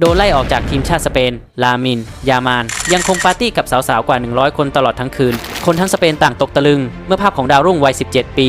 โดนไล่ออกจากทีมชาติสเปน ลามิน ยามาน ยังคงปาร์ตี้กับสาวๆ กว่า 100 คนตลอดทั้งคืน คนทั้งสเปนต่างตกตะลึง เมื่อภาพของดาวรุ่งวัย 17 ปี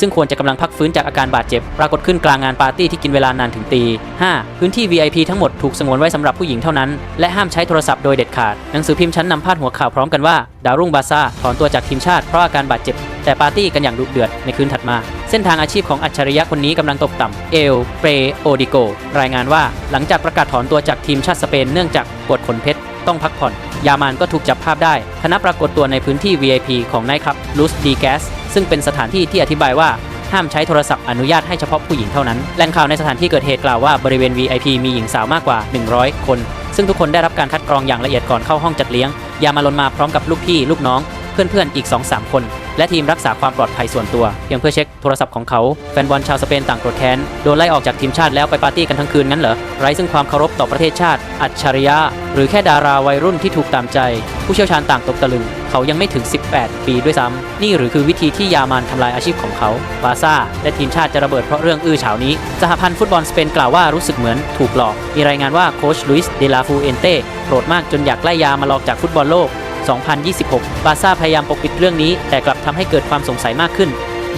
ซึ่งควรจะกำลังพักฟื้นจากอาการบาดเจ็บ ปรากฏขึ้นกลางงานปาร์ตี้ที่กินเวลานานถึงตี 5. พื้นที่ VIP ทั้งหมดถูกสงวนไว้สำหรับผู้หญิงเท่านั้น และห้ามใช้โทรศัพท์โดยเด็ดขาด หนังสือพิมพ์ชั้นนำพาดหัวข่าวพร้อมกันว่า ดาวรุ่งบาซ่าถอนตัวจากทีมชาติเพราะอาการบาดเจ็บ แต่ปาร์ตี้กันอย่างดุเดือดในคืนถัดมา เส้นทางอาชีพของอัจฉริยะคนนี้กำลังตกต่ำเอลเปรโอดิโก รายงานว่าหลังจากประกาศถอนตัวจากทีมชาติสเปนเนื่องจากปวดขนเพชรต้องพักผ่อน ยามานก็ถูกจับภาพได้คณะปรากฏตัวในพื้นที่ VIP ของไนท์คลับลูสดีแกสซึ่งเป็นสถานที่ที่อธิบายว่าห้ามใช้โทรศัพท์อนุญาตให้เฉพาะผู้หญิงเท่านั้น แหล่งข่าวในสถานที่เกิดเหตุกล่าวว่าบริเวณ VIP มีหญิงสาวมากกว่า 100 คน ซึ่งทุกคนได้รับการคัดกรองอย่างละเอียดก่อนเข้าห้องจัดเลี้ยง ยามาลนมาพร้อมกับลูกพี่ลูกน้อง เพื่อนๆอีก 2-3 คน และทีมรักษาความปลอดภัยส่วนตัวเพียงเพื่อเช็คโทรศัพท์ของเขา แฟนบอลชาวสเปนต่างโกรธแค้น โดนไล่ออกจากทีมชาติแล้วไปปาร์ตี้กันทั้งคืนงั้นเหรอไร้ซึ่งความเคารพต่อประเทศชาติ อัจฉริยะ หรือแค่ดาราวัยรุ่นที่ถูกตามใจ ผู้เชี่ยวชาญต่างตกตะลึง เขายังไม่ถึง 18 ปีด้วยซ้ำนี่หรือคือวิธีที่ยามานทำลายอาชีพของเขาบาซ่าและทีมชาติจะระเบิดเพราะเรื่องอื้อฉาวนี้สหพันธ์ฟุตบอลสเปนกล่าวว่ารู้สึกเหมือนถูกหลอกมีรายงานว่าโค้ชลุยส์เดลาฟูเอนเต้โกรธมากจนอยากไล่ยามาหลอกจากฟุตบอลโลก 2026 บาซ่าพยายามปกปิดเรื่องนี้ แต่กลับทำให้เกิดความสงสัยมากขึ้น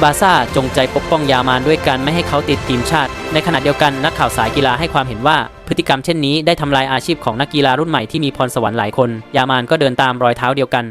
บาซ่าจงใจปกป้องยามานด้วยการไม่ให้เขาติดทีมชาติ ในขณะเดียวกันนักข่าวสายกีฬาให้ความเห็นว่า พฤติกรรมเช่นนี้ได้ทำลายอาชีพของนักกีฬารุ่นใหม่ที่มีพรสวรรค์หลายคน ยามานก็เดินตามรอยเท้าเดียวกัน